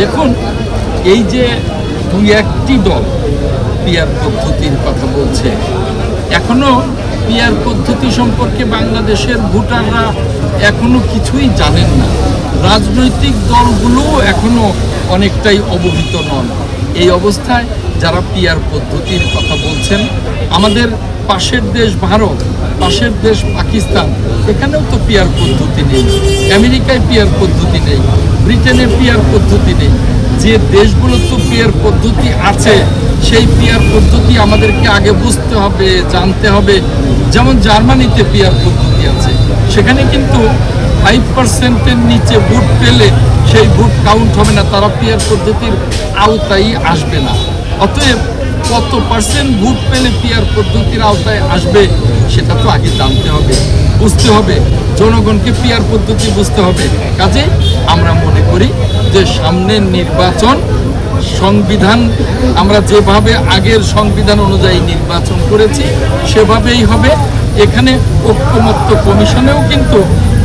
দেখুন, এই যে দুই একটি দল পিয়ার পদ্ধতির কথা বলছে, এখনও পিয়ার পদ্ধতি সম্পর্কে বাংলাদেশের ভোটাররা এখনও কিছুই জানেন না। রাজনৈতিক দলগুলো এখনও অনেকটাই অবহিত নন। এই অবস্থায় যারা পিয়ার পদ্ধতির কথা বলছেন, আমাদের পাশের দেশ ভারত, পাশের দেশ পাকিস্তান, এখানেও তো পিয়ার পদ্ধতি নেই। আমেরিকায় পিয়ার পদ্ধতি নেই, ব্রিটেনে পিয়ার পদ্ধতি নেই। যে দেশগুলো তো পিয়ার পদ্ধতি আছে, সেই পিয়ার পদ্ধতি আমাদেরকে আগে বুঝতে হবে, জানতে হবে। যেমন জার্মানিতে পিয়ার পদ্ধতি আছে, সেখানে কিন্তু ফাইভ পার্সেন্টের নিচে ভোট পেলে সেই ভোট কাউন্ট হবে না, তারা পিয়ার পদ্ধতির আওতায় আসবে না। অতএব কত পার্সেন্ট ভোট পেলে পিয়ার পদ্ধতির আওতায় আসবে, সেটা তো আগে জানতে হবে, বুঝতে হবে। জনগণকে পিয়ার পদ্ধতি বুঝতে হবে। কাজে আমরা মনে করি যে সামনের নির্বাচন সংবিধান, আমরা যেভাবে আগের সংবিধান অনুযায়ী নির্বাচন করেছি, সেভাবেই হবে। এখানে ঐক্যমত্য কমিশনেও কিন্তু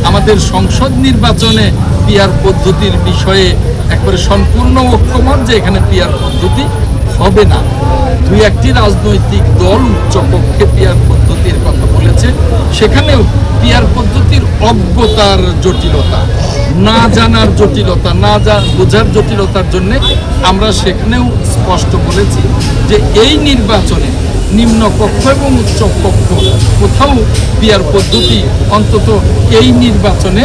আমাদের সংসদ নির্বাচনে পিয়ার পদ্ধতির বিষয়ে একবারে সম্পূর্ণ ঐক্যমত যে এখানে পিয়ার পদ্ধতি হবে না। দুই একটি রাজনৈতিক দল উচ্চপক্ষে পিয়ার পদ্ধতির কথা বলেছে। সেখানেও পিয়ার পদ্ধতির অজ্ঞতার জটিলতা, না জানার জটিলতা, না যা বোঝার জটিলতার জন্যে আমরা সেখানেও স্পষ্ট বলেছি যে এই নির্বাচনে নিম্নপক্ষ এবং উচ্চপক্ষ কোথাও পিয়ার পদ্ধতি অন্তত এই নির্বাচনে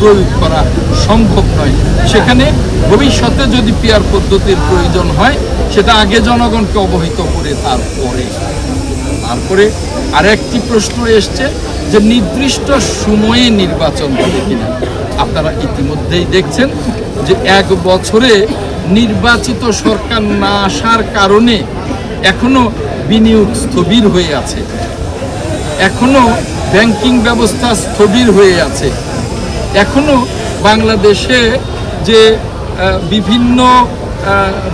প্রয়োগ করা সম্ভব নয়। সেখানে ভবিষ্যতে যদি পিয়ার পদ্ধতির প্রয়োজন হয়, সেটা আগে জনগণকে অবহিত করে তারপরে। তারপরে আরেকটি প্রশ্ন এসছে যে নির্দিষ্ট সময়ে নির্বাচন হবে কিনা। আপনারা ইতিমধ্যেই দেখছেন যে এক বছরে নির্বাচিত সরকার না আসার কারণে এখনও বিনিয়োগ স্থবির হয়ে আছে। এখনও ব্যাংকিং ব্যবস্থা স্থবির হয়ে আছে। এখনও বাংলাদেশে যে বিভিন্ন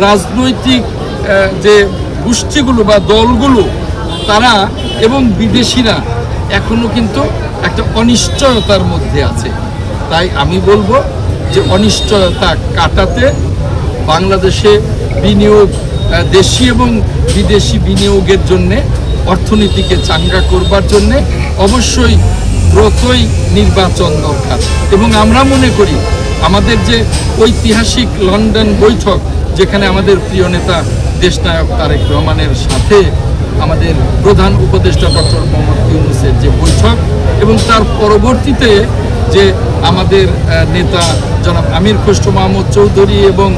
রাজনৈতিক যে গোষ্ঠীগুলো বা দলগুলো, তারা এবং বিদেশিরা এখনও কিন্তু একটা অনিশ্চয়তার মধ্যে আছে। তাই আমি বলব যে অনিশ্চয়তা কাটাতে বাংলাদেশে বিনিয়োগ দেশি এবং বিদেশি বিনিয়োগের জন্যে, অর্থনীতিকে চাঙ্গা করবার জন্যে অবশ্যই দ্রুতই নির্বাচন দরকার। এবং আমরা মনে করি, আমাদের যে ঐতিহাসিক লন্ডন বৈঠক, যেখানে আমাদের প্রিয় নেতা দেশনায়ক তারেক রহমানের সাথে আমাদের প্রধান উপদেষ্টা ডক্টর মোহাম্মদ ইউনুসের যে বৈঠক এবং তার পরবর্তীতে যে আমাদের নেতা জনাব আমির খসরু মাহমুদ চৌধুরী এবং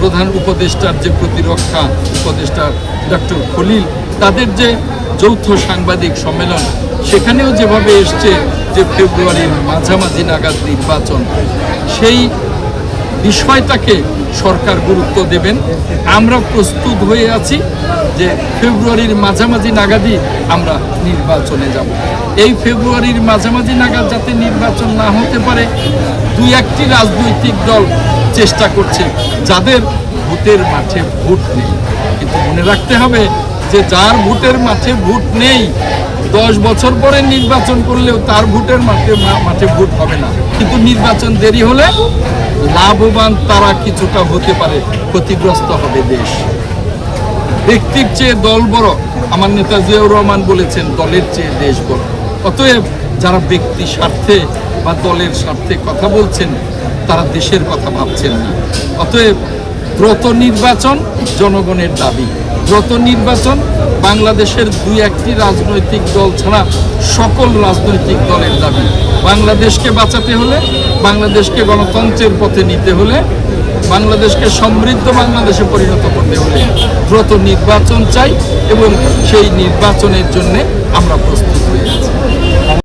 প্রধান উপদেষ্টার যে প্রতিরক্ষা উপদেষ্টা ডক্টর খলিল, তাদের যে যৌথ সাংবাদিক সম্মেলন। সেখানেও যেভাবে এসছে যে ফেব্রুয়ারির মাঝামাঝি নাগাদ নির্বাচন, সেই বিষয়টাকে সরকার গুরুত্ব দেবেন। আমরা প্রস্তুত হয়ে আছি যে ফেব্রুয়ারির মাঝামাঝি নাগাদই আমরা নির্বাচনে যাব। এই ফেব্রুয়ারির মাঝামাঝি নাগাদ যাতে নির্বাচন না হতে পারে, দুই একটি রাজনৈতিক দল চেষ্টা করছে। যাদের ভোটের মাঠে ভোট নেই। কিন্তু মনে রাখতে হবে যে যার ভোটের মাঠে ভোট নেই, দশ বছর পরে নির্বাচন করলেও তার ভোটের মাঠে মাঠে ভোট হবে না। কিন্তু নির্বাচন দেরি হলে লাভবান তারা কিছুটা হতে পারে, ক্ষতিগ্রস্ত হবে দেশ। ব্যক্তির চেয়ে দল বড়, আমার নেতা জিয়াউর রহমান বলেছেন, দলের চেয়ে দেশ বড়। অতএব যারা ব্যক্তি স্বার্থে বা দলের স্বার্থে কথা বলছেন, তারা দেশের কথা ভাবছেন না। অতএব দ্রুত নির্বাচন জনগণের দাবি। দ্রুত নির্বাচন বাংলাদেশের দুই একটি রাজনৈতিক দল ছাড়া সকল রাজনৈতিক দলের দাবি। বাংলাদেশকে বাঁচাতে হলে, বাংলাদেশকে গণতন্ত্রের পথে নিতে হলে, বাংলাদেশকে সমৃদ্ধ বাংলাদেশে পরিণত করতে হলে দ্রুত নির্বাচন চাই এবং সেই নির্বাচনের জন্য আমরা প্রস্তুত হয়ে আছি।